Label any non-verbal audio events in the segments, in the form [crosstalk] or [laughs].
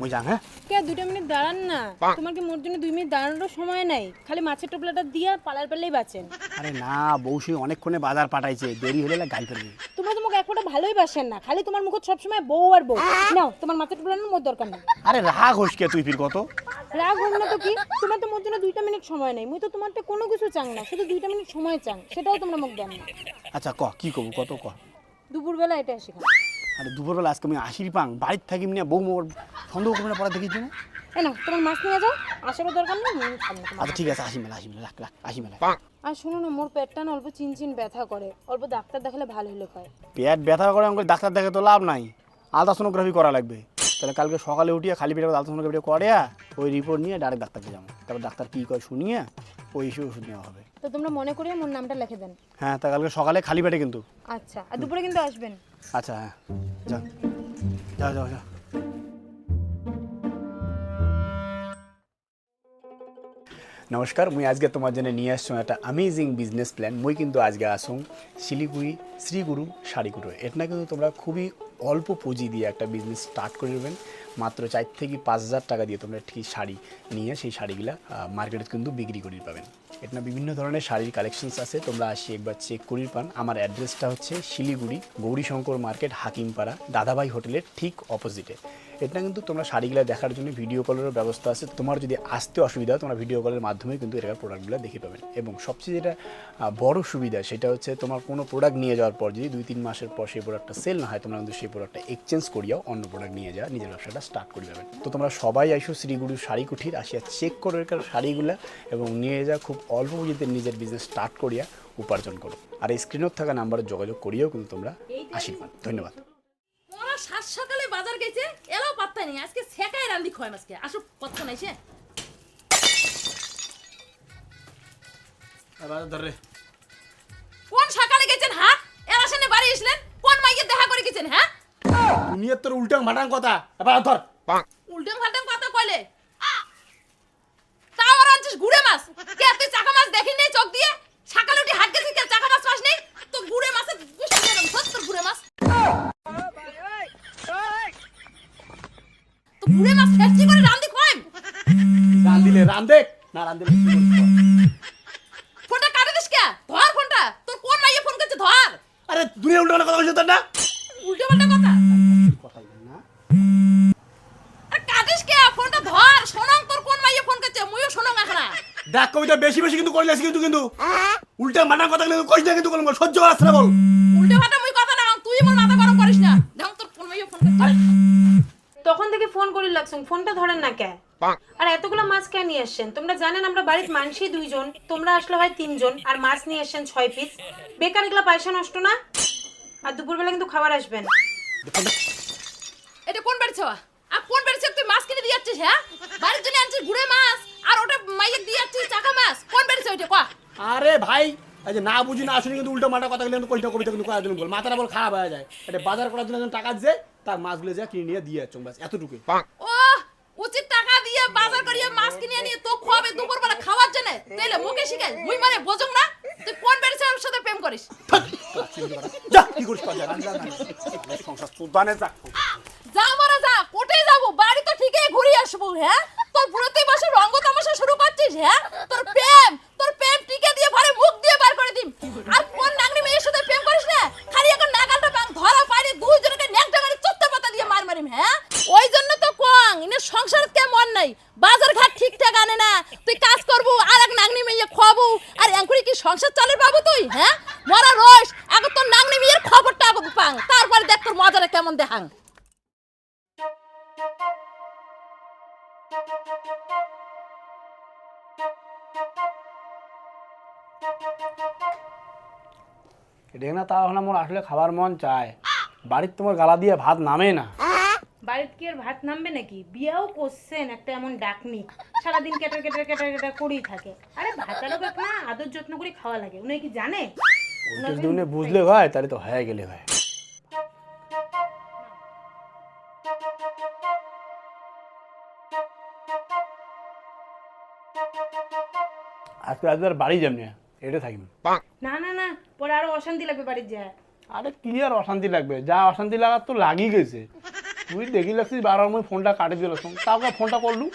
মুই যাং হ্যাঁ? কে দুটো মিনিট দাঁড়ান না। তোমার কি মোর জন্য দুই মিনিট দাঁড়ানোর সময় নাই? খালি মাছের টোপলাটা দিয়ে পালার পারলেই বাঁচেন। আরে না বৌসি অনেকক্ষণে বাজার পাঠাইছে দেরি হলে না গাল ফেলবি তোমরা তোমাকে এক ফোঁটা ভালোই বাসেন না খালি তোমার মুখত সবসময় বউ আর বউ। নাও তোমার মাছের টোপলানোর মোর দরকার নেই। আরে রাগ হোস কে তুই ফির কত? রাগ হোক না তো কি? তোমার তো মোর জন্য দুইটা মিনিট সময় নেই। মুই তো তোমার তো কোনো কিছু চাং না শুধু দুইটা মিনিট সময় চাং সেটাও তোমরা মুখ দেন না। আচ্ছা ক কি কব কত ক? দুপুরবেলা এটা এসে খাও আরে দুপুরবেলা আজকে আমি আশির পাং বাড়ির থাকি না বউ মোর সন্দেহ করবে না পড়া দেখিছি না এ না তোমার মাছ নিয়ে যাও আসারও দরকার নেই মুই খাব তোমার আচ্ছা ঠিক আছে আসি মেলা আসি মেলা রাখ রাখ আসি মেলা আর শোনো না মোর পেটটা না অল্প চিনচিন ব্যথা করে অল্প ডাক্তার দেখালে ভালো হলে হয়। পেট ব্যথা করে আমাকে ডাক্তার দেখে তো লাভ নাই। আলট্রাসোনোগ্রাফি করা লাগবে। তাহলে কালকে সকালে উঠিয়ে খালি পেটে আলট্রাসোনোগ্রাফি করে ওই রিপোর্ট নিয়ে ডাইরেক্ট ডাক্তারকে যাব। তারপর ডাক্তার কী করে শুনিয়ে ওই হিসেবে ওষুধ নেওয়া হবে। তো তোমরা মনে করিয়ে মোর নামটা লিখে দেন। হ্যাঁ তা কালকে সকালে খালি পেটে কিন্তু। আচ্ছা আর দুপুরে কিন্তু আসবেন। আচ্ছা হ্যাঁ। যাও যাও যাও যাও নমস্কার, মুই আজকে তোমার জন্য নিয়ে আসছো একটা অ্যামেজিং বিজনেস প্ল্যান মুই কিন্তু আজকে আসুন শিলিগুড়ি শ্রীগুরু শাড়িগুলো এটা কিন্তু তোমরা খুবই অল্প পুঁজি দিয়ে একটা বিজনেস স্টার্ট করে দেবেন মাত্র চার থেকে পাঁচ হাজার টাকা দিয়ে তোমরা ঠিক শাড়ি নিয়ে সেই শাড়িগুলা মার্কেটে কিন্তু বিক্রি করে পাবেন। এটা বিভিন্ন ধরনের শাড়ির কালেকশনস আছে, তোমরা আসি একবার চেক করি পান। আমার অ্যাড্রেসটা হচ্ছে শিলিগুড়ি গৌরীশঙ্কর মার্কেট হাকিমপাড়া, দাদাভাই হোটেলের ঠিক অপোজিটে এটা কিন্তু তোমরা শাড়িগুলো দেখার জন্য ভিডিও কলেরও ব্যবস্থা আছে। তোমার যদি আসতে অসুবিধা হয় তোমরা ভিডিও কলের মাধ্যমে কিন্তু এটার প্রোডাক্টগুলো দেখে পাবেন এবং সবচেয়ে যেটা বড় সুবিধা সেটা হচ্ছে তোমার কোনো প্রোডাক্ট নিয়ে যাওয়ার পর যদি দুই তিন মাসের পর সেই প্রোডাক্টটা সেল না হয় তোমরা কিন্তু সেই প্রোডাক্টটা এক্সচেঞ্জ করিয়াও অন্য প্রোডাক্ট নিয়ে যাওয়া নিজের ব্যবসাটা স্টার্ট করে যাবেন তো তোমরা সবাই আইসো শ্রীগুরু শাড়ি কুঠির আসিয়া চেক করো এখানে শাড়িগুলো এবং নিয়ে যা খুব অল্প পুঁজিতে নিজের বিজনেস স্টার্ট করিয়া উপার্জন করো। আর এই স্ক্রিনত থাকা নাম্বারে যোগাযোগ করিয়েও কিন্তু তোমরা আশীর্বাদ। ধন্যবাদ। ওরা সাত সকালে বাজার গেছে এলাও পাত্তা নেই। আজকে সেকাই রান্দি খয় মাছকে। আসো কথা নাই সে ধরে কোন সকালে গেছেন হ্যাঁ? এরা সামনে বাড়ি আসলেন কোন মাইকে দেখা করে গেছেন হ্যাঁ? দুনিয়ার তোর উল্টাং ভাটাং কথা। এবার ধর। উল্টেম ফাল্টেম কথা কইলে? তাও আর আনছিস গুড়ে মাছ? কে তুই চাকা মাছ দেখি নেই চোখ দিয়ে? সকালে উঠে হাট গেছিস কে? চাকা মাছ পাস নেই? তো গুড়ে মাছের গুষ্টি দিয়ে সত্তর গুড়ে মাছ। তো মাছ ফেটকি করে রান্দি খয় রান দিলে রান দেখ না রান দিলে। ফোনটা কাটে দিস কে? ধর ফোনটা। তোর কোন মাইয়ে ফোন করছে ধর। আরে দুনিয়া উল্টো কথা বলছিস তোর না? উল্টো পাল্টা কথা? কথাই না? আর কাটিস কে? ফোনটা ধর। শোনাং তোর কোন মাইয়ে ফোন করছে? মুইও এখন। দেখ কবিতা বেশি বেশি কিন্তু করলে কিন্তু কিন্তু। উল্টা মানা কথা কিন্তু কইস না কিন্তু কোনো সহ্য করাস না বল উল্টো পাল্টা মুই কথা না তুই মোর মাথা গরম করিস না। দেখ তোর কোন মাইয়ে ফোন করছে। তখন থেকে ফোন করে লাগছেন ফোনটা ধরেন না কে? আর এতগুলো মাছ কে নিয়ে এসছেন তোমরা জানেন আমরা বাড়ির মানুষই দুইজন তোমরা আসলে হয় তিনজন আর মাছ নিয়ে এসছেন ছয় পিস বেকার এগুলো পয়সা নষ্ট না? আর দুপুরবেলা কিন্তু খাবার আসবেন এটা কোন বাড়ি ছেওয়া আর কোন বাড়ি ছেওয়া তুই মাছ কিনে দিয়ে যাচ্ছিস হ্যাঁ? বাড়ির জন্য আনছিস গুড়ে মাছ আর ওটা মাইয়ে দিয়ে যাচ্ছিস চাকা মাছ। কোন বাড়ি ওইটা কয়া আরে ভাই এই যে না বুঝি না আসলে কিন্তু উল্টো মাটা কথা কিন্তু কইটা কবিতা কিন্তু করার জন্য বল। মাথাটা বল খারাপ হয়ে যায়। এটা বাজার করার জন্য টাকা দিছে তার মাছগুলো যা কিনে নিয়ে দিয়ে যাচ্ছ বাস এতটুকু ও উচিত টাকা দিয়ে বাজার করিয়ে মাছ কিনে নিয়ে তো দুপুরবেলা খাওয়ার জন্য? তাইলে মুখে শিখাই মুই মানে বোঝুম না? তুই কোন সাথে প্রেম করিস? যা কি করিস রান। সংসার সুদানে যা যা মারা যা কোথায় যাব বাড়ি তো ঠিকই ঘুরে আসব হ্যাঁ? তোর পুরো তুই বসে রঙ্গ তামাশা শুরু করছিস হ্যাঁ? তোর প্রেম এটা না তাও আমার আসলে খাবার মন চায়। বাড়ির তোমার গালা দিয়ে ভাত নামে না। বাড়িতে কি আর ভাত নামবে নাকি? বিয়াও করছেন একটা এমন ডাকনি। সারাদিন কেটার কেটার কেটার কেটার করেই থাকে। আরে ভাতারও ব্যাপ না আদর যত্ন করে খাওয়া লাগে। উনি কি জানে? যদি উনি বুঝলে হয় তাহলে তো হয়ে গেলে হয় আজকে আজকে আর বাড়ি যাবনি এটা থাকিম। না না অশান্তি লাগবে বাড়ির যায়। আরে কি আর অশান্তি লাগবে? যা অশান্তি লাগার তো লাগি গেছে। তুই দেখি লাগছিস বারবার মুই ফোনটা কাটে দিল তাও ফোনটা করলু?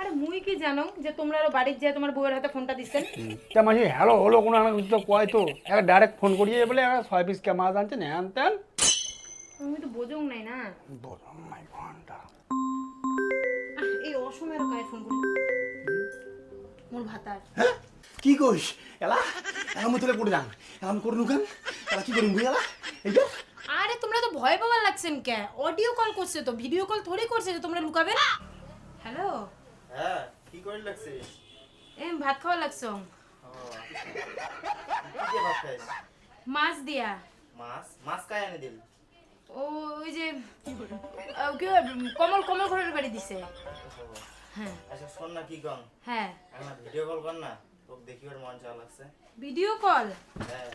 আরে মুই কি জানো যে তোমরা আরও বাড়ির যায় তোমার বউয়ের হাতে ফোনটা দিচ্ছেন? তা মাঝে হ্যালো হলো কোনো কিছু তো কয় তো? ডাইরেক্ট ফোন করিয়ে বলে ছয় পিস কে মাছ আনছে হ্যান ত্যান আমি তো বোঝং নাই না। মাই ঘণ্টা। আহ, এই অসময়ের ফোন করি? মোর ভাতার। কি কইস? এলা? এলা মুই তোলে পড়ে যান আমি করলু কেন? এলা কি করিম বুঝালা? এইটা? আরে তোমরা তো ভয় পাবার লাগছেন কে? অডিও কল করছে তো ভিডিও কল থোড়ি করছে যে তোমরা লুকাবে না? হ্যালো? হ্যাঁ কি করে লাগছিস? এ ভাত খাওয়া লাগছো। কি দিয়ে ভাত খাইস? মাছ দিয়া। মাছ? মাছ কায় এনে দিল? ও ওই যে কি কমল কমল ঘরের বাড়ি দিছে। হ্যাঁ। আচ্ছা শোন না কি কম। হ্যাঁ। আমার ভিডিও কল কর না। তোকে দেখি ওর মন লাগছে। ভিডিও কল হ্যাঁ।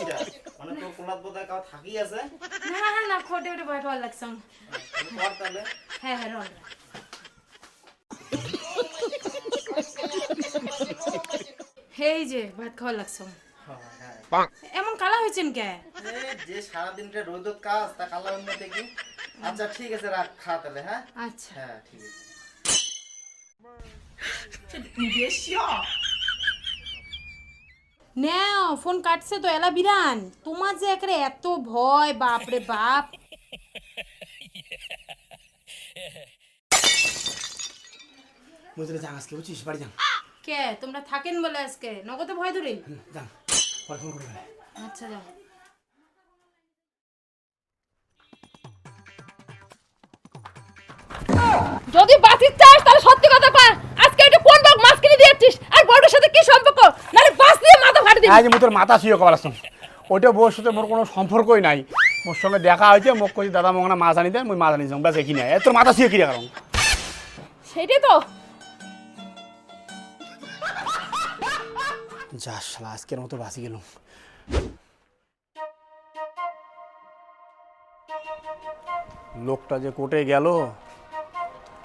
এটা? মানে তোর কোলাত বোধহয় কাউ থাকি আছে। না না না খোটে ওটে ভয় লাগছে হ্যাঁ হ্যাঁ রন। এই যে ভাত খাওয়া লাগছে হ্যাঁ এমন কালা হয়েছেন কে? যে সারাদিনটা রোদত কাজ তা কালা অন্য থেকে। আচ্ছা ঠিক আছে রাখ খা তাহলে হ্যাঁ? আচ্ছা। হ্যাঁ ঠিক আছে। নাও ফোন কাটছে তো এলা বিরান। তোমার যে একরে এত ভয় বাপ রে বাপ। তোলে যান আজকে বাড়ি যান কে? তোমরা থাকেন বলে আজকে? নগদে ভয় ধরে? যান পরে ফোন করে আচ্ছা যাও। যদি বাঁচির চাস তাহলে সত্যি কথা কয় আজকে এটা কোন বাঘ মাছ কিনে দিয়েছিস আর বড়টার সাথে কি সম্পর্ক? নালে বাস দিয়ে মাথা ফাটে দিবি। আজ মুই তোর মাথা শুয়ে কবার আসুন। ওইটা বউর সাথে মোর কোনো সম্পর্কই নাই। মোর সঙ্গে দেখা হয়েছে মোক কইছে দাদা মঙ্গনা মাছ আনি দেন মুই মাছ আনি যাও ব্যাস নাই এ তোর মাথা শুয়ে কিরা কারণ? সেটাই তো। যা শালা আজকের মতো বাঁচি গেল লোকটা যে কোর্টে গেল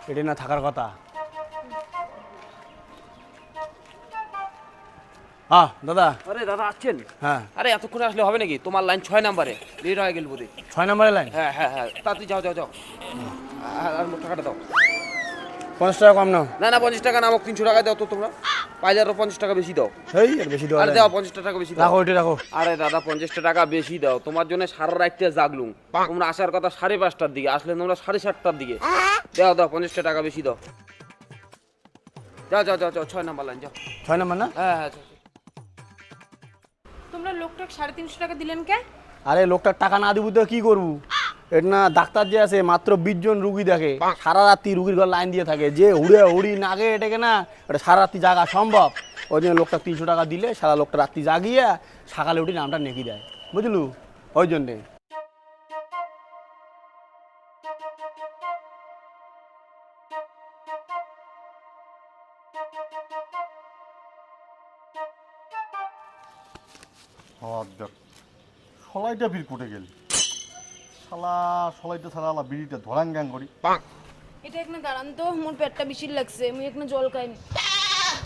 এটা না থাকার কথা। হ্যাঁ দাদা। আরে দাদা আসছেন? হ্যাঁ। আরে এতক্ষণ আসলে হবে নাকি? তোমার লাইন ছয় নাম্বারে। লেট হয়ে গেল বোধ ছয় নাম্বারে লাইন হ্যাঁ হ্যাঁ হ্যাঁ। তাড়াতাড়ি যাও যাও যাও। আর টাকাটা দাও। পঞ্চাশ টাকা কম নাও। না না পঞ্চাশ টাকা না আমাকে তিনশো টাকা দাও তো তোমরা। পাইলে আরও পঞ্চাশ টাকা বেশি দাও। এই আর বেশি দেওয়া আরে দাও। পঞ্চাশ টাকা বেশি দাও। রাখো ওইটা রাখো। আরে দাদা পঞ্চাশটা টাকা বেশি দাও। তোমার জন্য সারা জাগলুম। তোমরা আসার কথা সাড়ে পাঁচটার দিকে আসলে তোমরা সাড়ে সাতটার দিকে। দাও দাও পঞ্চাশটা টাকা বেশি দাও। যাও যাও যাও যাও ছয় নাম্বার লাইন যাও। ছয় নম্বর না? হ্যাঁ হ্যাঁ। তোমরা লোকটাকে সাড়ে তিনশো টাকা দিলেন কে? আরে লোকটার টাকা না দিব তো কি করব? না ডাক্তার যে আছে, মাত্র বিশ জন রুগী দেখে। সারা রাত্রি রুগীর ঘর লাইন দিয়ে থাকে। যে উড়ে উড়ি নাগে এটাকে না এটা সারা রাত্রি জাগা সম্ভব। ওই জন্য লোকটা তিনশো টাকা দিলে, সারা লোকটা রাত্রি জাগিয়ে সকালে উঠি নামটা নেকি দেয়। বুঝলু? ওই জন্যে। সলাইটা ফির কুটে গেল। শালা সলাইটা ছাড়া আলা বিড়িটা ধরাং গ্যাং করি এটা এখানে দাঁড়ান তো মোর পেটটা বেশি লাগছে আমি এখানে জল খাইনি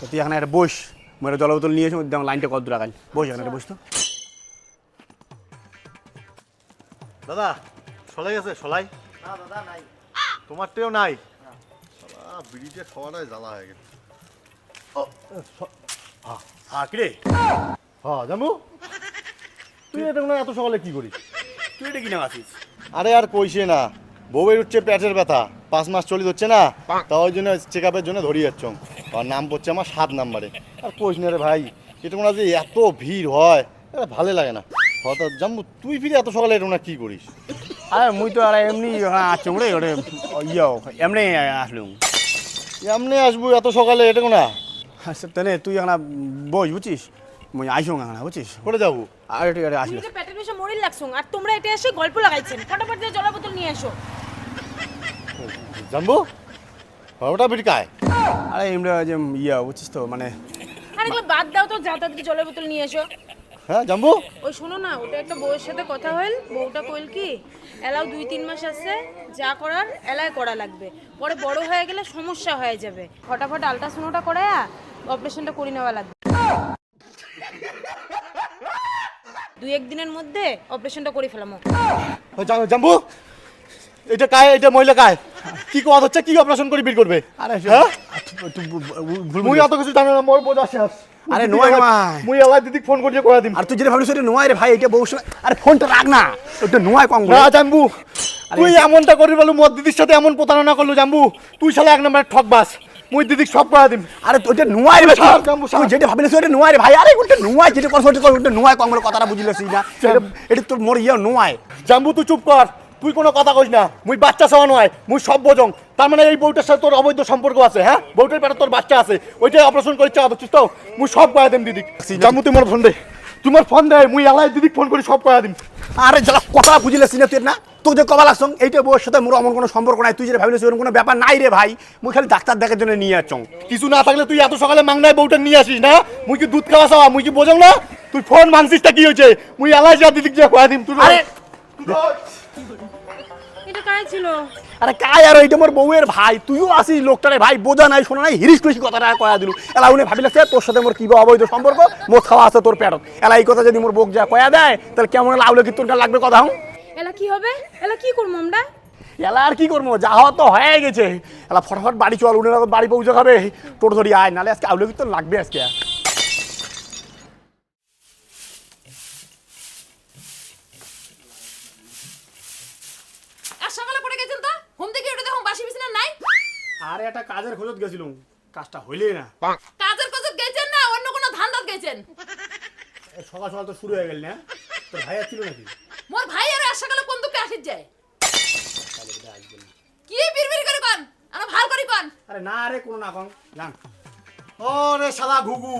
তো তুই এখানে একটা বস মেরে জল বোতল নিয়ে এসে লাইনটা কত দূর আগাল বস এখানে একটা বস তো। দাদা সলাই আছে সলাই না দাদা নাই। তোমারটাও নাই? শালা বিড়িটা খাওয়াটাই জ্বালা হয়ে গেছে। কিরে? হ্যাঁ জামু তুই এটা এত সকালে কি করিস? তুই এটা কিনে আসিস আরে আর কইছে না বউয়ের উঠছে পেটের ব্যথা পাঁচ মাস চলি হচ্ছে না তা ওই জন্য চেক আপের জন্য ধরিয়ে যাচ্ছ। আর নাম পড়ছে আমার সাত নাম্বারে। আর কইস না রে ভাই এটা মনে যে এত ভিড় হয় এটা ভালো লাগে না। হঠাৎ জাম্বু তুই ফিরে এত সকালে এটা কি করিস? আরে মুই তো আর এমনি আসছি রে ওরে ইয়ে এমনি আসলুম। এমনি আসব এত সকালে এটা না আচ্ছা তাহলে তুই এখানে বস বুঝছিস? মুই আইসো এখানে বুঝছিস? করে যাব? আর এটা আমি আসলে পেটের বেশি মরিল লাগছো আর তোমরা এটা এসে গল্প লাগাইছেন। ফটাফট দিয়ে জলের বোতল নিয়ে এসো। জানব? ওটা বিড়ি কায় আরে এমনি যে ইয়ে বুঝছিস তো মানে আর এগুলো বাদ দাও তো যা তাড়াতাড়ি জলের বোতল নিয়ে এসো। হ্যাঁ জানব? ওই শোনো না ওটা একটা বউয়ের সাথে কথা হইল বউটা কইল কি এলাও দুই তিন মাস আছে যা করার এলাই করা লাগবে। পরে বড় হয়ে গেলে সমস্যা হয়ে যাবে। ফটাফট আলট্রাসাউন্ডটা করায়া অপারেশনটা করে নেওয়া লাগবে। দুই একদিনের মধ্যে অপারেশনটা করে ফেলামো। জাম্বু! এটা কায় এটা মহিলা কায়? কি কথা হচ্ছে? কি অপারেশন করে বের করবে? আরে হ্যাঁ? মুই। অত কিছু জানি না মোর বোঝা শেষ। আরে নয় নয়। মুই আল্লাহ দিদি ফোন করিয়ে করে দিম। আর তুই যেটা ভাবিস এটা নোয়াই রে ভাই এটা বউ সঙ্গে- আরে ফোনটা রাখ না। ওটা নোয়াই কম না জাম্বু তুই এমনটা করি বলো মোর দিদির সাথে এমন প্রতারণা করল জাম্বু তুই শালা এক নম্বরে ঠকবাস মুই দিদিক সব করে দিম। আরে তো এটা নোয়াই রে ভাই। তুই যেটা ভাবিস ওটা নোয়াই রে ভাই। আরে ওটা নোয়াই যেটা করছ ওটা নোয়াই কম কথাটা বুঝিলছিস না এটা- এটা তোর মোর ইয়ে নোয়াই। জাম্বু তুই চুপ কর। তুই কোনো কথা কইস না। মুই বাচ্চা সওয়া নয় মুই সব বোঝং। তার মানে এই বউটার সাথে তোর অবৈধ সম্পর্ক আছে হ্যাঁ? বউটার পেটে তোর বাচ্চা আছে ওইটাই অপারেশন করে চাওয়া তো। মুই সব করা দিম দিদি জামু তুই মোর ফোন দে। তোমার ফোন দে মুই আলাই দিদিক ফোন করে সব করা দিম। আরে যারা কথা বুঝিলছিস না তুই না তোর যে কবা আসং এইটা বউর সাথে মোর অমন কোনো সম্পর্ক নাই। তুই যেটা ভাবিস ওরকম কোনো ব্যাপার নাই রে ভাই। মুই খালি ডাক্তার দেখার জন্য নিয়ে আসছং কিছু না থাকলে তুই এত সকালে মাংনায় বউটা নিয়ে আসিস না? মুই কি দুধ খাওয়া চাওয়া মুই কি বোঝং না? তুই ফোন মানছিসটা কি হয়েছে? মুই আলাই যা দিদি যা করা দিম তুই আরে এটা ছিল? আরে কাই আর মোর বউয়ের ভাই। তুইও আসিস লোকটারে ভাই বোঝা নাই শোনা নাই হিরিস খুশি কথাটা কয়া দিলু। এলা উনি তোর সাথে মোর কিবা অবৈধ সম্পর্ক? মোর খাওয়া আছে তোর পেটত। এলা এই কথা যদি মোর বউক যা কয়া দেয় তাহলে কেমন লাউলে কি তোর লাগবে কথা হুঁ এলা কি হবে? এলা কি করব আমরা? এলা আর কি করব যা হওয়া তো হয়ে গেছে। এলা ফটাফট বাড়ি চল উনি বাড়ি পৌঁছে খাবে। টোটো ধরি আয় নালে আজকে আউলে কি তোর লাগবে আজকে আর সকালে পড়ে গেছেন তো হোম থেকে উঠে দেখুন বাসি বিছানা নাই আরে একটা কাজের খোঁজত গেছিলুম। কাজটা হইলে না। কাজের কাজত গেছেন না অন্য কোনো ধান্দাত গেছেন? এই সকাল সকাল তো শুরু হয়ে গেল না। তোর ভাই ছিল নাকি? মোর ভাই আর আজ সকালে কোন দুকে আসিস যায়। কি বিড়বিড় করে কন? আমরা ভালো করি কন। আরে না রে কোন না কম জান ও রে শালা ঘুঘু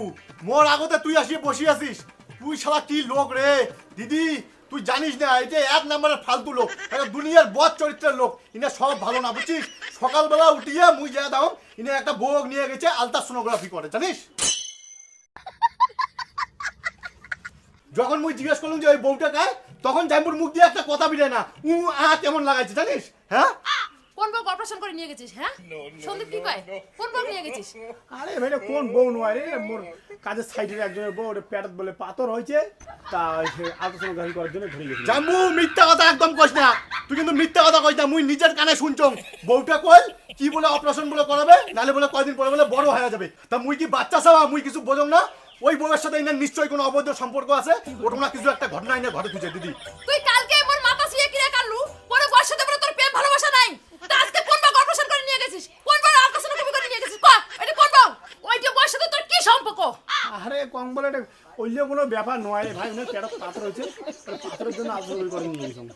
মোর আগতে তুই আসিয়ে বসে আছিস তুই শালা কি লোক রে? দিদি তুই জানিস না, এই যে এক নম্বরের ফালতু লোক, একটা দুনিয়ার বদ চরিত্রের লোক, ইনে সব ভালো না, বুঝছিস? সকালবেলা উঠিয়ে মুই যা দাও, ইনে একটা বোগ নিয়ে গেছে আলট্রাসোনোগ্রাফি করে, জানিস? যখন মুই জিজ্ঞেস করলাম যে ওই বউটা কায় তখন জাম্বুর মুখ দিয়ে একটা কথা বিলে না, উ, আ, কেমন লাগাইছে, জানিস? হ্যাঁ? কোন বউ অপারেশন করে নিয়ে গেছিস হ্যাঁ? সন্দীপ কি কয়? কোন বউ নিয়ে গেছিস? আরে ভাইটা কোন বউ নয় রে? মোর কাজের সাইডের একজনের বউ ওটা পেটত বলে পাথর হয়েছে। তা আলট্রাসোনোগ্রাফি করার জন্য ধরে জাম্বু মিথ্যা কথা একদম কইস না। তুই কিন্তু মিথ্যা কথা কইস না মুই নিজের কানে শুনছং বউটা কই? কি বলে অপারেশন বলে করাবে? নালে বলে কয়দিন পরে বলে বড় হয়ে যাবে। তা মুই কি বাচ্চা চাওয়া মুই কিছু বোঝং না? ওই বউয়ের সাথে নিশ্চয়ই কোনো অবৈধ সম্পর্ক আছে? ওটা না কিছু একটা ঘটনা ইনার ঘরে তুই দিদি তুই কালকে মোর মাথা শুয়ে কিরে কাললু পরে বয়স সাথে পরে তোর প্রেম ভালোবাসা নাই তা আজকে কোন বউ অপারেশন করে নিয়ে গেছিস কোন বউ আলট্রাসাউন্ড করে নিয়ে গেছিস ক এটা কোন বউ ওইটা বয়স সাথে তোর কি সম্পর্ক আরে কম বলে এটা ওইলে কোনো ব্যাপার নয়। ভাই ওনার পেটত পাথর হয়েছে। ওই পাথরের জন্য করে নিয়ে গেছিলাম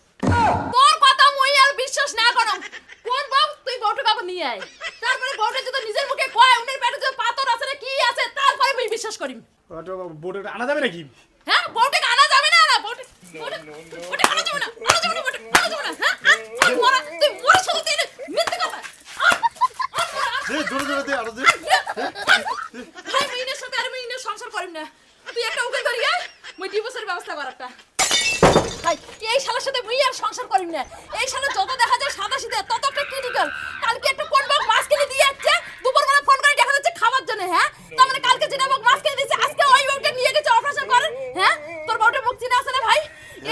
তোর কথা মই আর বিশ্বাস না করম কোন বউ তুই বউটা কাপড় নিয়ে আয়? তারপরে বউটা যদি নিজের মুখে কয় উনের পেটে যে পাথর আছে না কি আছে তারপরে আমি বিশ্বাস বোর্ডে আনা যাবে নাকি? হ্যাঁ আনা যাবে না না বউটা বউটা- বউটা আনা যাবে না আনা যাবে না বউটা আনা যাবে না হ্যাঁ? আর মরা তুই মরা শুধু তুই মিথ্যে কথা। দে জোরে জোরে দে আরও দে ভাই মিনের সাথে আর মিনের না তুই একটা উকিল করি আয়। মুই ডিভোর্সের ব্যবস্থা কর একটা এই শালার সাথে মুই আর সংসার করিম না এই শালা যত দেখা যায় সাদা সিধে তত একটা ক্রিটিক্যাল কালকে একটা কোন বাক মাছ কিনে দিয়ে যাচ্ছে দুপুর বেলা ফোন করে দেখা যাচ্ছে খাবার জন্য হ্যাঁ তার মানে কালকে যেটা বাক মাছ কিনে দিয়েছে আজকে ওই বাবুটা নিয়ে গেছে অপারেশন করেন হ্যাঁ তোর বাবুটা মুখ চিনে আসে না ভাই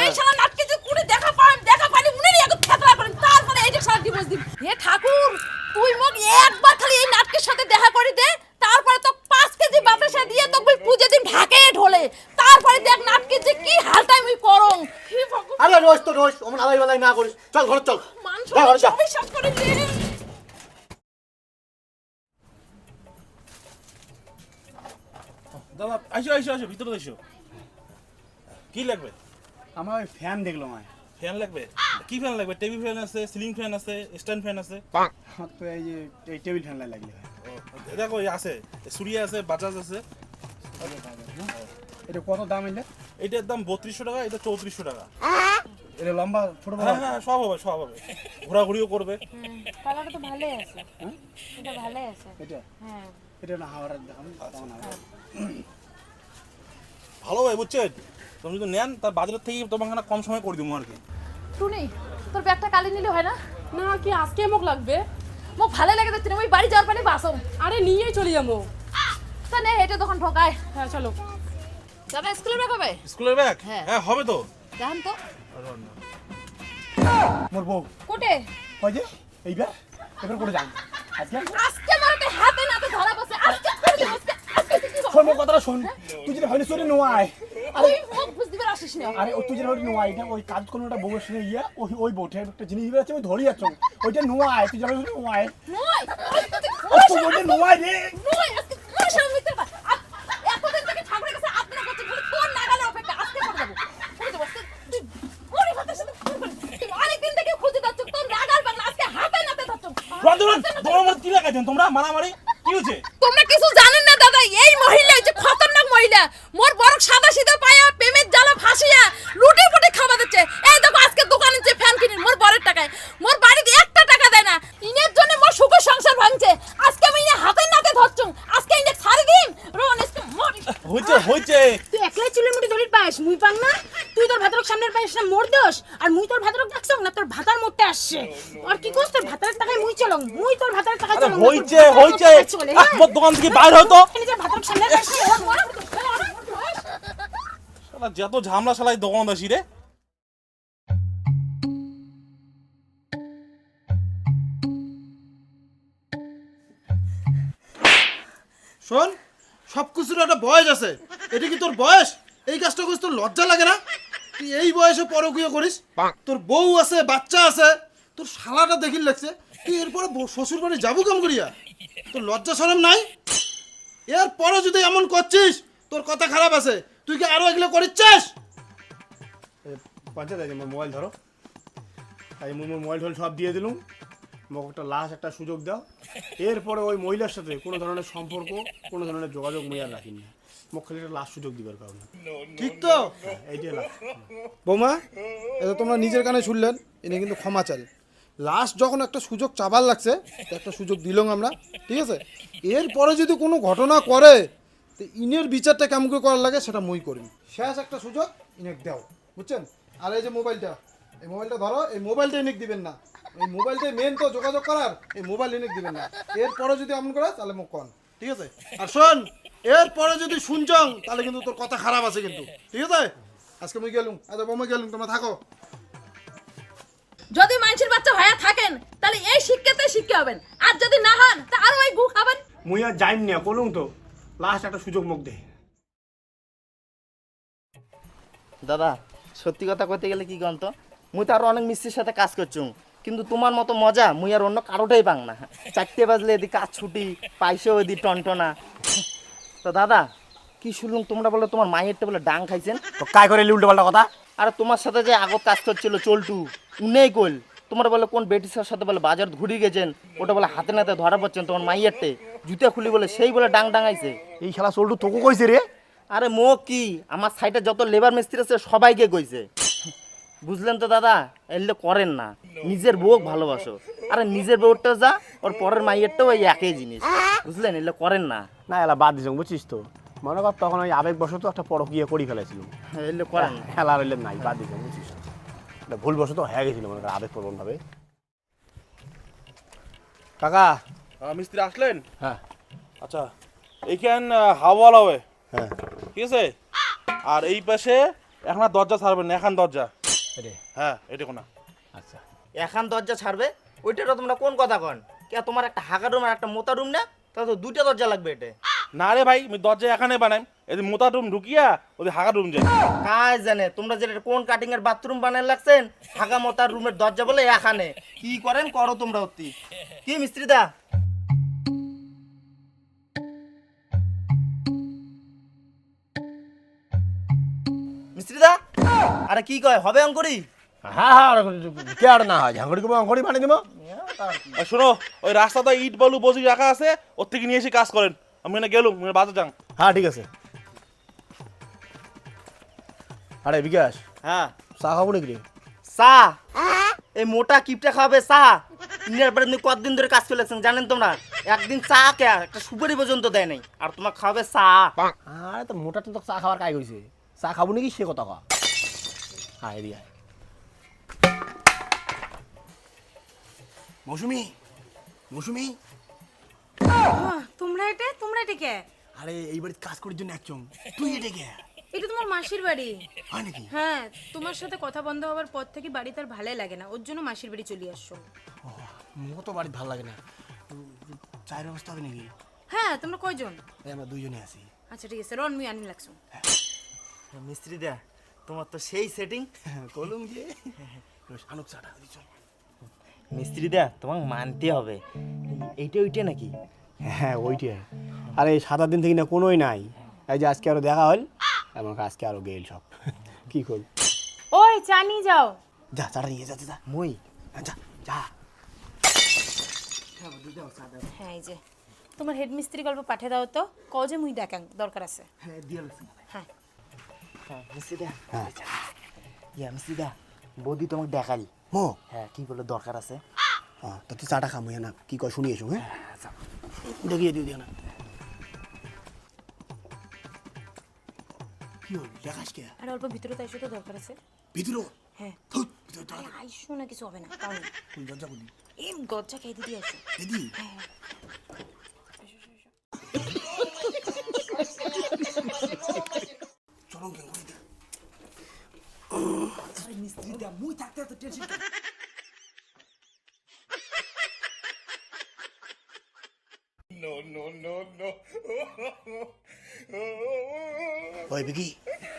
এই শালা নাটকে যে কুড়ে দেখা পাম দেখা পানি উনি নিয়ে আগে ফেতলা করেন তারপরে এইটা শালা ডিভোর্স দিন হে ঠাকুর তুই মোক একবার খালি এই নাটকের সাথে দেখা করে দে তারপরে তো পাঁচ কেজি বাতাসা দিয়ে তোকে পুজো দিন ঢাকে ঢোলে তারপরে দেখ নাটকের যে কি হালটাই মুই করং হে ভগবান আরে রোজ তো রোজ অমন না করিস। চল ঘরে চল। যা ঘরে যা সবাই করে দাদা আসো আসো আসো ভিতরে এসো কি লাগবে? আমার ওই ফ্যান দেখলাম আমি ফ্যান লাগবে? কি ফ্যান লাগবে? টেবিল ফ্যান আছে সিলিং ফ্যান আছে স্ট্যান্ড ফ্যান আছে। আমার তো এই যে এই টেবিল ফ্যান লাগলে হয় ও, দেখো এই আছে। সুরিয়া আছে বাজাজ আছে। এটা কত দাম এলে এটার দাম বত্রিশশো টাকা এটা চৌত্রিশশো টাকা। এটা লম্বা ছোট হ্যাঁ হ্যাঁ সব হবে সব হবে। ঘোরাঘুরিও করবে। কালারটা তো ভালোই আছে। এটা ভালোই আছে। এটা? হ্যাঁ। এটা না দাম কেমন হবে ভালো হবে বুঝছেন? তুমি যদি নেন তার বাজারের থেকে তোমাকে কম সময় করে দিব আর কি। টুনি তোর ব্যাগটা কালি নিলে হয় না? না কি আজকে মোক লাগবে? মোক ভালো লাগে যাচ্ছে না ওই বাড়ি যাওয়ার পানি বাসম আরে নিয়েই চলে যাব। তা নে এটা তখন ঠকায়। হ্যাঁ চলো। দাদা স্কুলের ব্যাগ হবে? স্কুলের ব্যাগ? হ্যাঁ। হ্যাঁ হবে তো। দেখেন তো। মোর বউ। কোটে? হয় যে? এইবার? এবার করে যান আজকে? আজকে মারতে হাতে নাতে ধরা বসে আজকে করে? দেব শোন মোর কথাটা শোন। তুই যদি ভাবলি শোনে নোয়ায় তুই মুখ বুঝ দিবে আসিস না। আরে তুই যেটা ভাবলি নোয়াই এটা ওই কাজ কোনো একটা বউয়ের সঙ্গে ইয়া ওই ওই বউঠে একটা জিনিস দিবে আছে আমি ধরি যাচ্ছ ওইটা নোয়ায় তুই যাবে নোয়ায়। নয় ও তুই ওইটা নোয়ায় রে। নয় আজকে কোন সময় মিথ্যে কথা আপ- এতদিন থেকে ঠাকুরের কাছে আপনা করতে বলে তোর নাগালে অপেক্ষা আজকে করে দেবো করে দেবো আজকে তুই ওরে ভাতের সাথে ফোন করে তুই অনেকদিন থেকে খুঁজে যাচ্ছ তোর নাগাল বাংলা আজকে হাতে নাতে ধরছ রন রন তোমার মধ্যে কি লাগাইছেন তোমরা? মারামারি? কি হয়েছে? তোমরা কিছু জানেন না দাদা? এই মহিলা হচ্ছে খতরনাক মহিলা। মোর বড় সাদা সিধা পায়া প্রেমের জ্বালা ফাঁসিয়া লুটে ফুটে খাওয়া দিচ্ছে। এই দেখো আজকে দোকানে যে ফ্যান কিনে মোর বরের টাকায়। মোর বাড়িতে একটা টাকা দেয় না। ইনের জন্য মোর সুখের সংসার ভাঙছে। আজকে আমি ইনে হাতে নাকে ধরছুম আজকে ইনে ছাড়ি দিম। রোন হয়েছে হয়েছে। তুই একলাই চুলের মুঠি ধরির পায়েস মুই পাং না? সামনের পায়েস না মোর দোষ আর মুই তোর ভাতরক দেখছ না তোর ভাতার মোটে আসছে আর কি করছ তোর ভাতারের টাকায় মুই চলং মুই তোর ভাতারের টাকায় চলং হয়েছে হয়েছে চলে আহ, মোর দোকান থেকে বাইর হতো নিজের ভাতরক সামনের পায়েস শালা যত ঝামলা শালাই দোকান দাসি রে শোন সব কিছুর একটা বয়স আছে এটা কি তোর বয়স এই কাজটা করিস তোর লজ্জা লাগে না তুই এই বয়সে পরকীয় করিস? তোর বউ আছে বাচ্চা আছে তোর শালাটা দেখিল লাগছে। তুই এরপরে শ্বশুর বাড়ি যাব কেমন করিয়া? তোর লজ্জা সরম নাই? এরপরে যদি এমন করছিস তোর কথা খারাপ আছে। তুই কি আরও এগুলো করিচ্ছিস? পঞ্চায়েত আছে আমার মোবাইল ধরো। তাই মুই মোবাইল টোবাইল সব দিয়ে দিলুম। মোক একটা লাস্ট একটা সুযোগ দাও। এরপরে ওই মহিলার সাথে কোনো ধরনের সম্পর্ক কোনো ধরনের যোগাযোগ মুই আর রাখি না মোক খালি লাস্ট সুযোগ দিবার কারণে। ঠিক তো? এইটাই লাস্ট বৌমা এটা তোমরা নিজের কানে শুনলেন ইনি কিন্তু ক্ষমা চাল লাস্ট যখন একটা সুযোগ চাবার লাগছে একটা সুযোগ দিলাম আমরা ঠিক আছে? এরপরে যদি কোনো ঘটনা করে তো ইনের বিচারটা কেমন করে করার লাগে সেটা মই করি শেষ একটা সুযোগ ইনেক দাও বুঝছেন? আর এই যে মোবাইলটা এই মোবাইলটা ধরো এই মোবাইলটা ইনেক দিবেন না। এই মোবাইলটাই মেন তো যোগাযোগ করার এই মোবাইল ইনেক দিবেন না। এরপরে যদি এমন করে তাহলে মুখ কন ঠিক আছে? আর শোন এরপরে যদি শুনছং তাহলে কিন্তু তোর কথা খারাপ আছে কিন্তু। ঠিক আছে? আজকে আমি গেলুম আচ্ছা বৌমা গেলুম তোমরা থাকো। যদি মানুষের বাচ্চা ভাইয়া থাকেন তাহলে এই শিক্ষাতে শিক্ষা হবেন। আর যদি না হন তা আরও ওই গু খাবেন। মুই আর যাইম না বলুন তো লাস্ট একটা সুযোগ মুখ দে। দাদা সত্যি কথা কইতে গেলে কি গন্ত মুই তো আরও অনেক মিস্ত্রির সাথে কাজ করছুম কিন্তু তোমার মতো মজা মুই আর অন্য কারোটাই পাং না। চারটে বাজলে এদি কাজ ছুটি পাইছেও এদি টনটনা। তো দাদা কি শুনলুম তোমরা বলে তোমার মায়েরটা বলে ডাং খাইছেন। তো কাই করে উল্টো পাল্টা কথা? আর তোমার সাথে যে আগত কাজ করছিল চল্টু উনেই কইল তোমরা বলে কোন বেটিসের সাথে বলে বাজার ঘুরে গেছেন ওটা বলে হাতে নাতে ধরা পড়ছেন তোমার মাইয়ারটে জুতা খুলি বলে সেই বলে ডাং ডাঙাইছে এই খেলা চলটু তোকে কইছে রে? আরে মো কি আমার সাইডে যত লেবার মিস্ত্রি আছে সবাইকে কইছে। বুঝলেন তো দাদা? এলে করেন না। নিজের বউ ভালোবাসো। আরে নিজের বউটা যা ওর পরের মাইয়েরটাও ওই একই জিনিস। বুঝলেন? এলে করেন না। না এলা বাদ দিছ বুঝছিস তো? মনে কর তখন ওই আবেগ বশত একটা পরকিয়া করি ফেলেছিল এলে করেন না। খেলা রইলে নাই বাদ দিছ বুঝছিস এটা ভুল বশত হয়ে গেছিল মনে কর আবেগ প্রবণ ভাবে কাকা মিস্ত্রি আসলেন? হ্যাঁ। আচ্ছা এইখান হাওয়াল হবে হ্যাঁ। ঠিক আছে? আর এই পাশে এখন আর দরজা ছাড়বেন না এখন দরজা। হ্যাঁ এটা কোনা আচ্ছা। এখান দরজা ছাড়বে ওইটারও তোমরা কোন কথা কন? কে তোমার একটা হাঁকা রুম আর একটা মোতা রুম না? তা তো দুইটা দরজা লাগবে এটা না রে ভাই আমি দরজা এখানে বানাই। এদের মোতা রুম ঢুকিয়া ওদের হাগা রুম যাই। কাজ জানে তোমরা যেটা কোন কাটিং এর বাথরুম বানায় লাগছেন? হাগা মোতার রুমের দরজা বলে এখানে। কি করেন করো তোমরা অতি। কি মিস্ত্রি দা? মিস্ত্রি দা? আরে কি কয় হবে অঙ্করি? হ্যাঁ হ্যাঁ কে আর না হয়? ঝাঙ্গুড়ি কবে অঙ্কড়ি বানিয়ে দিব? আর শোনো ওই রাস্তাটা ইট বালু বসি রাখা আছে ওর থেকে নিয়ে এসে কাজ করেন। আমি এখানে গেলুম বাজার যাং হ্যাঁ ঠিক আছে। আরে বিকাশ। হ্যাঁ। চা খাব নাকি? রে চা? এই মোটা কিপটা খাবে চা? পরে আপনি কতদিন ধরে কাজ করে লাগছেন জানেন তোমরা একদিন চা কে একটা সুপারি পর্যন্ত দেয় নাই। আর তোমার খাবে চা। আরে তো মোটা তো চা খাবার কাজ কইছে চা খাব নাকি সে কথা কয়া হ্যাঁ এদিকে আয়। মৌসুমি মৌসুমি। তোমরা এটা? তোমরা এটা কে? আরে এই বাড়িতে কাজ করার জন্য একজন। তুই এটা কে? এটা তোমার মাসির বাড়ি। হয় নাকি? হ্যাঁ তোমার সাথে কথা বন্ধ হওয়ার পর থেকে বাড়ি তার ভালোই লাগে না। ওর জন্য মাসির বাড়ি চলে আসছো। মোকে তো বাড়িতে ভালো লাগে না। চায়ের ব্যবস্থা হবে নাকি? হ্যাঁ তোমরা কয়জন? আমরা দুইজনে আছি। আচ্ছা ঠিক আছে রন মুই আনি লাগছো মিস্ত্রি দা তোমার তো সেই সেটিং কলম দিয়ে। আনুক চাটা। মিস্ত্রি দা তোমাকে মানতে হবে। এইটা ওইটা নাকি? হ্যাঁ ওইটাই আরে এই সাত আট দিন থেকে না কোনোই নাই। এই যে আজকে আরও দেখা হল এবং আজকে আরও গেল সব। [laughs] কি করব? ওই চা নিয়ে যাও। যা চাটা নিয়ে যা যা মই? যা যা। হ্যাঁ এই যে। তোমার হেড মিস্ত্রি গল্প পাঠিয়ে দাও তো। কজে মুই দেখাং দরকার আছে। হ্যাঁ। ইয়া মিস্ত্রি বৌদি তোমাকে দেখাল। মো? হ্যাঁ কি বলে দরকার আছে? হ্যাঁ তো তুই চাটা খামু না কি কয় শুনিয়েছো হ্যাঁ? দেখিয়ে দিও দিও না কি হল? দেখাস কে? আর অল্প ভিতরে তো এসে তো দরকার আছে। ভিতরে? হ্যাঁ। আইসো না কিছু হবে না কারণ দরজা খুলি এই গজ্জা খেয়ে দিদি আসো দিদি? চলো কেন করি ওই বিকি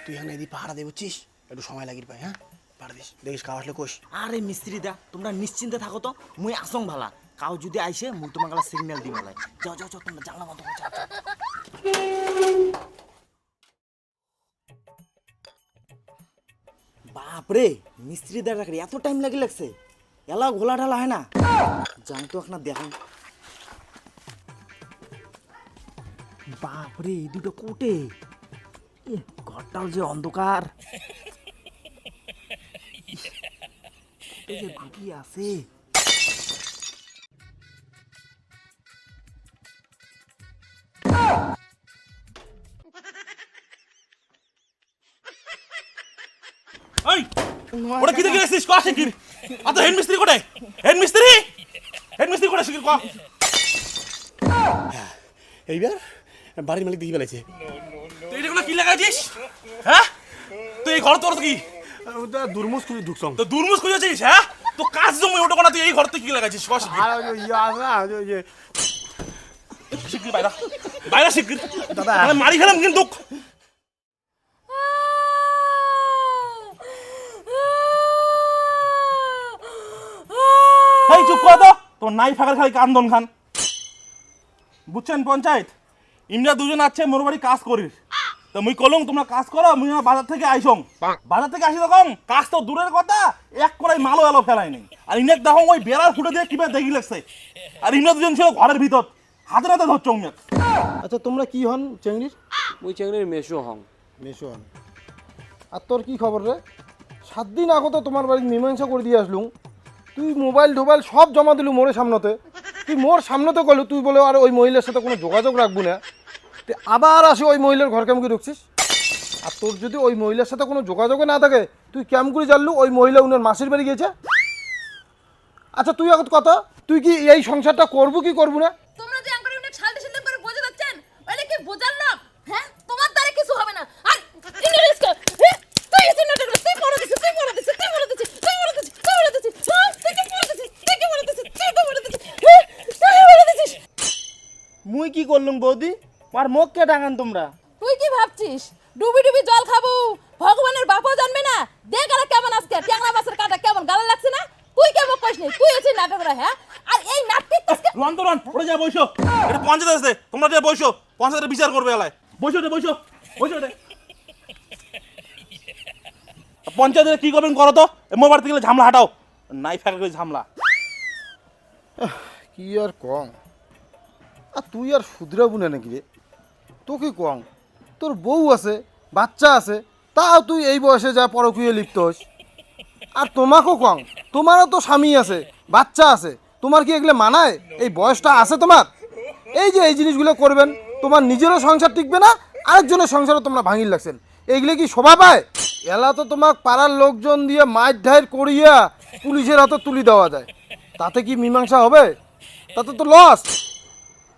তুই এখানে এদি পাহাড়া দিয়ে বুঝছিস একটু সময় লাগির পাই হ্যাঁ? পাহাড়া দিস দেখিস খাওয়া আসলে কোষ আরে মিস্ত্রি দা তোমরা নিশ্চিন্তে থাকো তো মুই আসং ভালা। কাউ যদি আইসে মুই তোমাকে সিগন্যাল দিই মেলাই যাও যাও যাও তোমরা জানলা বন্ধ করো বাপরে মিস্ত্রি দাঁড়া এত টাইম লাগে লাগছে। এলা ঘোলা ঢালা হয় না। যাই তো এখন দেখান বাপরে, এই দুটো কোটে। ঘরটাও যে অন্ধকার। এই যে আছে। ওটা কি দেখে এসেছিস কয়া শিখির আর তো হেড মিস্ত্রি কোটে হেড মিস্ত্রি হেড মিস্ত্রি কোটে শিখির কয়া এইবার বাড়ির মালিক দেখি ফেলেছে। তুই এটা কি লাগাইছিস হ্যাঁ? তুই এই ঘর তোর কি? দুর্মুষ করে ঢুকছং তো দুর্মুষ খুঁজেছিস হ্যাঁ? তো কাজ জমি ওটা কোনা তুই এই ঘর তুই কি লাগাইছিস? কয়া শিখির আর ওই ইয়ে আছে না ওই যে শিগগির বাইরা। বাইরা শিগগির। দাদা। মারি ফেলাম কিন্তু এই চুপ কর তো তোর নাই ফাঁকার খালি কান্দন খান। বুঝছেন পঞ্চায়েত? ইমরা দুজন আছে মোর বাড়ি কাজ করিস। তো মুই কলং তোমরা কাজ করো মুই বাজার থেকে আইসং। বাজার থেকে আসি তখন কাজ তো দূরের কথা এক কড়াই মালও এলো ফেলাই নেই। আর ইনেক দেখো ওই বেড়ার ফুটে দিয়ে কীভাবে দেখি লাগছে। আর ইমরা দুজন ছিল ঘরের ভিতর হাতে হাতে ধরছ উমিয়াক আচ্ছা তোমরা কি হন চেংড়ির? মুই চেংড়ির মেশো হং। মেশো হন। আর তোর কি খবর রে? সাত দিন আগত তোমার বাড়ি মীমাংসা করে দিয়ে আসলুম। তুই মোবাইল, টোবাইল সব জমা দিলু মোরে সামনেতে। তুই মোর সামনেতে কইলু তুই বলে আর ওই মহিলার সাথে কোনো যোগাযোগ রাখব না। তুই আবার আসি ওই মহিলার ঘর কেমন ঢুকছিস? আর তোর যদি ওই মহিলার সাথে কোনো যোগাযোগে না থাকে, তুই কেমন করে জানলু ওই মহিলা উনার মাসির বাড়ি গিয়েছে? আচ্ছা তুই এখন কথা? তুই কি এই সংসারটা করব কি করব না তোমরা যে আঙ্কারে অনেক শালটি শালটি করে বোঝা যাচ্ছেন ওইটা কি বোঝার লোক হ্যাঁ তোমার দ্বারা কিছু হবে না আর ইংলিশ কর হ্যাঁ? তুই এসে নাটক তুই পড়ে দিছিস তুই পড়ে দিছিস তুই পড়ে দিছিস তুই পড়ে দিছিস তুই পড়ে দিছিস হ্যাঁ? তুই কি পড়ে দিছিস তুই কি পড়ে দিছিস তুই কি পড়ে দিছিস হ্যাঁ? তুই কি পড়ে দিছিস বৌদি আর মুখ কে ডাঙান তোমরা? তুই কি ভাবছিস? ডুবি ডুবি জল খাব ভগবানের বাপও জানবে না। দেখ আর কেমন আজকে ট্যাংরা মাছের কাটা কেমন গালা লাগছে না? তুই কেমন কইস নি? তুই এসে হ্যাঁ? আর এই নাটক রন তো রন ওরে যা বইসো এটা পঞ্চায়েত আছে তোমরা যা বইসো পঞ্চায়েতের বিচার করবে এলায়। বইসো রে বইসো বইসো রে পঞ্চায়েতে কি করবেন করো তো? বাড়িতে গেলে ঝামলা হাঁটাও। নাই ফেকা করে ঝামলা কি আর কম? আর তুই আর শুধরাবু না নাকি রে? তোকে কম। তোর বউ আছে, বাচ্চা আছে, তাও তুই এই বয়সে যা পরকীয় লিপ্ত হস। আর তোমাকেও কম। তোমারও তো স্বামী আছে, বাচ্চা আছে। তোমার কি এগুলো মানায়? এই বয়সটা আছে তোমার? এই যে এই জিনিসগুলো করবেন, তোমার নিজেরও সংসার টিকবে না, আরেকজনের সংসারও তোমরা ভাঙির লাগছেন। এইগুলো কি শোভা পায়? এলা তো তোমার পাড়ার লোকজন দিয়ে মাছ ঢাইর করিয়া পুলিশের হাতে তুলি দেওয়া যায়। তাতে কি মীমাংসা হবে? তাতে তো লস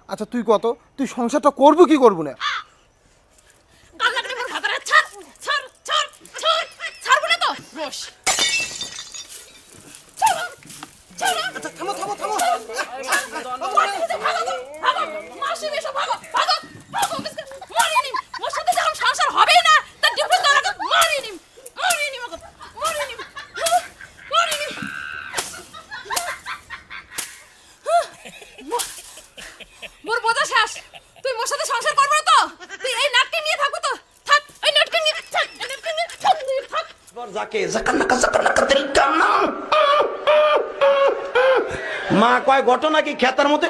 আচ্ছা তুই কত? তুই সংসারটা করব কি করব না? আচ্ছা, সংসার হবে না না মা কয় ঘটনা কি খেতার মধ্যে?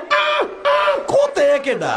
কোতে কেডা